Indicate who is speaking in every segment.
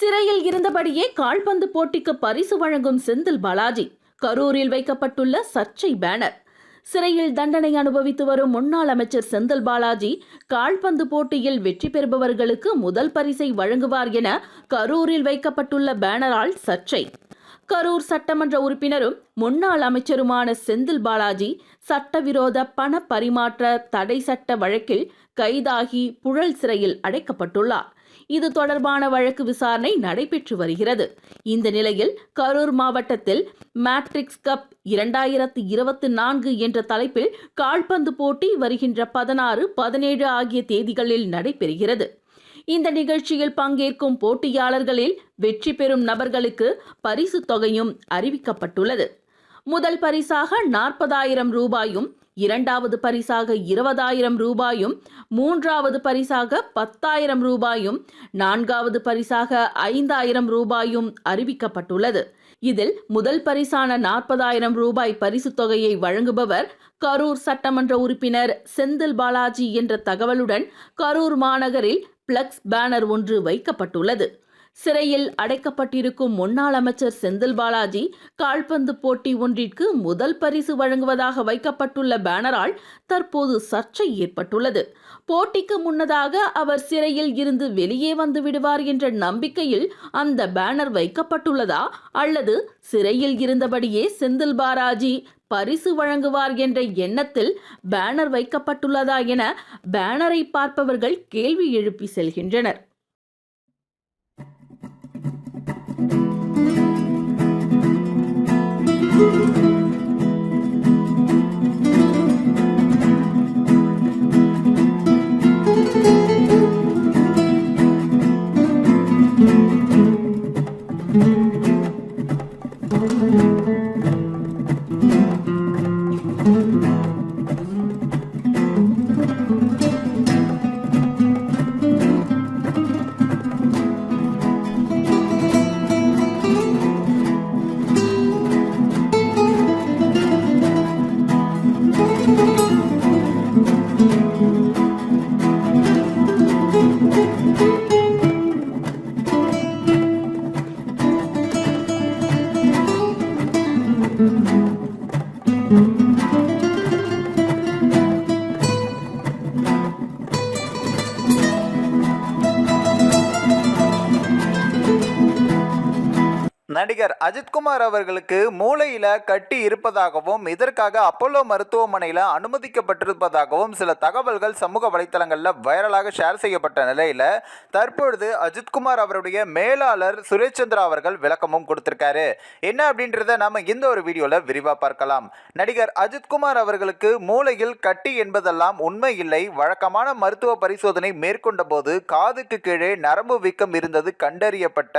Speaker 1: சிறையில் இருந்தபடியே கால்பந்து போட்டிக்கு பரிசு வழங்கும் செந்தில் பாலாஜி கரூரில் வைக்கப்பட்டுள்ள சர்ச்சை பேனர். சிறையில் தண்டனை அனுபவித்து வரும் முன்னாள் அமைச்சர் செந்தில் பாலாஜி கால்பந்து போட்டியில் வெற்றி பெறுபவர்களுக்கு முதல் பரிசை வழங்குவார் என கரூரில் வைக்கப்பட்டுள்ள பேனரால் சர்ச்சை. கரூர் சட்டமன்ற உறுப்பினரும் முன்னாள் அமைச்சருமான செந்தில் பாலாஜி சட்டவிரோத பண பரிமாற்ற தடை சட்ட வழக்கில் கைதாகி புழல் சிறையில் அடைக்கப்பட்டுள்ளார். இது தொடர்பான வழக்கு விசாரணை நடைபெற்று வருகிறது. இந்த நிலையில் கரூர் மாவட்டத்தில் மேட்ரிக்ஸ் கப் இரண்டாயிரத்து இருபத்தி நான்கு என்ற தலைப்பில் கால்பந்து போட்டி வருகின்ற பதினாறு பதினேழு ஆகிய தேதிகளில் நடைபெறுகிறது. இந்த நிகழ்ச்சியில் பங்கேற்கும் போட்டியாளர்களில் வெற்றி பெறும் நபர்களுக்கு பரிசு தொகையும் அறிவிக்கப்பட்டுள்ளது. முதல் பரிசாக நாற்பதாயிரம் ரூபாயும் இரண்டாவது பரிசாக இருபதாயிரம் ரூபாயும் மூன்றாவது பரிசாக பத்தாயிரம் ரூபாயும் நான்காவது பரிசாக ஐந்தாயிரம் ரூபாயும் அறிவிக்கப்பட்டுள்ளது. இதில் முதல் பரிசான நாற்பதாயிரம் ரூபாய் பரிசுத் தொகையை வழங்குபவர் கரூர் சட்டமன்ற உறுப்பினர் செந்தில் பாலாஜி என்ற தகவலுடன் கரூர் மாநகரில் பிளக்ஸ் பேனர் ஒன்று வைக்கப்பட்டுள்ளது. சிறையில் அடைக்கப்பட்டிருக்கும் முன்னாள் அமைச்சர் செந்தில் பாலாஜி கால்பந்து போட்டி ஒன்றிற்கு முதல் பரிசு வழங்குவதாக வைக்கப்பட்டுள்ள பேனரால் தற்போது சர்ச்சை ஏற்பட்டுள்ளது. போட்டிக்கு முன்னதாக அவர் சிறையில் இருந்து வெளியே வந்து விடுவார் என்ற நம்பிக்கையில் அந்த பேனர் வைக்கப்பட்டுள்ளதா அல்லது சிறையில் இருந்தபடியே செந்தில் பாலாஜி பரிசு வழங்குவார் என்ற எண்ணத்தில் பேனர் வைக்கப்பட்டுள்ளதா என பேனரை பார்ப்பவர்கள் கேள்வி எழுப்பி செல்கின்றனர்.
Speaker 2: நடிகர் அஜித்குமார் அவர்களுக்கு மூளையில கட்டி இருப்பதாகவும் இதற்காக அப்போலோ மருத்துவமனையில் அனுமதிக்கப்பட்டிருப்பதாகவும் சில தகவல்கள் சமூக வலைத்தளங்களில் வைரலாக ஷேர் செய்யப்பட்ட நிலையில் தற்பொழுது அஜித்குமார் அவருடைய மேலாளர் சுரேஷ் சந்திரா அவர்கள் விளக்கமும் கொடுத்திருக்காரு. என்ன அப்படின்றத நாம இந்த ஒரு வீடியோவில் விரிவாக பார்க்கலாம். நடிகர் அஜித்குமார் அவர்களுக்கு மூளையில் கட்டி என்பதெல்லாம் உண்மை இல்லை. வழக்கமான மருத்துவ பரிசோதனை மேற்கொண்ட போது காதுக்கு கீழே நரம்பு வீக்கம் இருந்தது கண்டறியப்பட்ட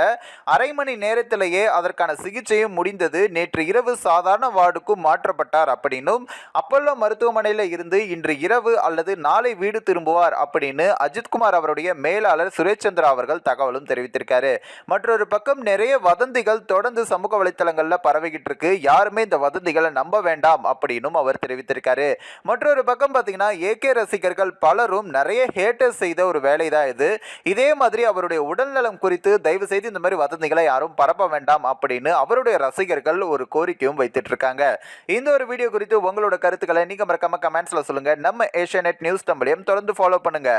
Speaker 2: அரை மணி நேரத்திலேயே அதற்கான சிகிச்சையும் முடிந்தது. நேற்று இரவு சாதாரண வார்டுக்கும் மாற்றப்பட்டார் அப்படின்னும் அப்பல்லோ மருத்துவமனையில் இருந்து இன்று இரவு அல்லது நாளை வீடு திரும்புவார் அப்படின்னு அஜித்குமார் அவருடைய மேலாளர் சுரேஷ் சந்திரா அவர்கள் தகவலும் தெரிவித்திருக்காரு. மற்றொரு பக்கம் நிறைய வதந்திகள் தொடர்ந்து சமூக வலைத்தளங்களில் பரவிக்கிட்டு இருக்கு. யாருமே இந்த வதந்திகளை நம்ப வேண்டாம் அப்படின்னும் அவர் தெரிவித்திருக்காரு. மற்றொரு பக்கம் பார்த்தீங்கன்னா ஏகே ரசிகர்கள் பலரும் நிறைய ஹேட்டர்ஸ் செய்த ஒரு வேலை தான் இது. இதே மாதிரி அவருடைய உடல்நலம் குறித்து தயவு செய்து இந்த மாதிரி வதந்திகளை யாரும் பரப்ப வேண்டாம் அப்படின்னு அவருடைய ரசிகர்கள் ஒரு கோரிக்கையும் வைத்துட்டு இருக்காங்க இந்த ஒரு வீடியோ குறித்து உங்களோட கருத்துக்களை நீங்க மறக்காம கமெண்ட்ஸ்ல சொல்லுங்க. நம்ம ஏஷியா நியூஸ் தமிழையும் தொடர்ந்து ஃபாலோ பண்ணுங்க.